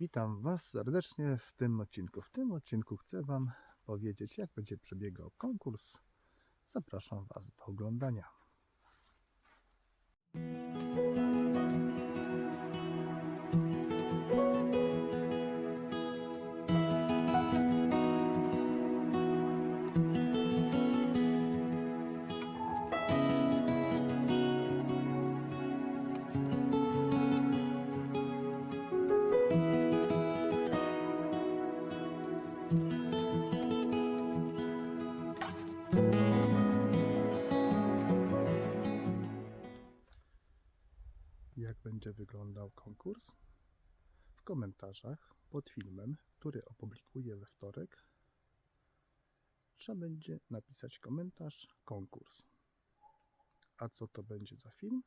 Witam Was serdecznie w tym odcinku. W tym odcinku chcę Wam powiedzieć, jak będzie przebiegał konkurs. Zapraszam Was do oglądania. Jak będzie wyglądał konkurs? W komentarzach pod filmem, który opublikuję we wtorek, trzeba będzie napisać komentarz konkurs. A co to będzie za film?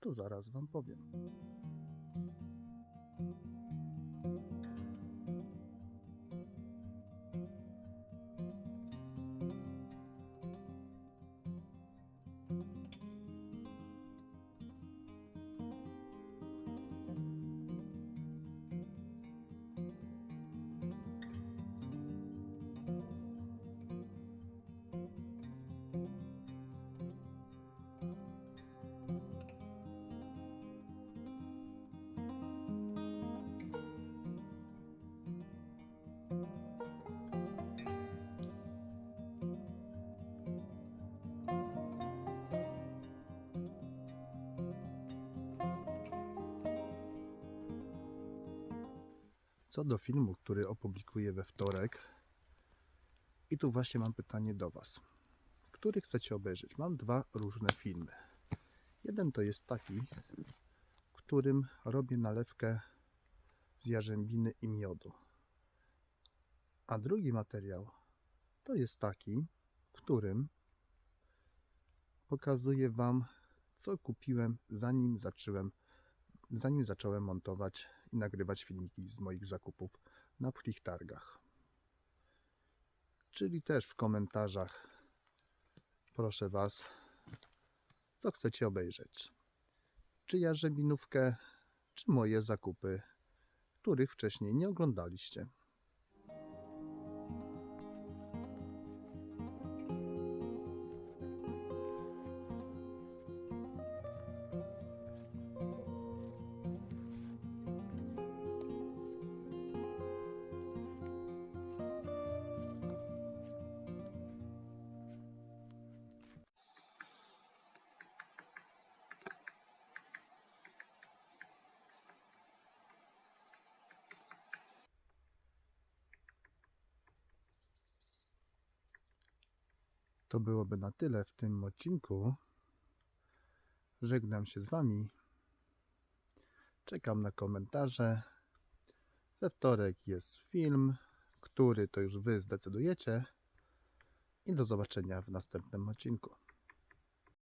To zaraz Wam powiem. Co do filmu, który opublikuję we wtorek, i tu właśnie mam pytanie do Was. Który chcecie obejrzeć? Mam dwa różne filmy. Jeden to jest taki, w którym robię nalewkę z jarzębiny i miodu. A drugi materiał to jest taki, w którym pokazuję Wam, co kupiłem zanim zacząłem, zanim zacząłem montować i nagrywać filmiki z moich zakupów na plich targach. Czyli też w komentarzach proszę Was, co chcecie obejrzeć. Czy jarzębinówkę, czy moje zakupy, których wcześniej nie oglądaliście. To byłoby na tyle w tym odcinku. Żegnam się z Wami. Czekam na komentarze. We wtorek jest film, który to już Wy zdecydujecie. I do zobaczenia w następnym odcinku.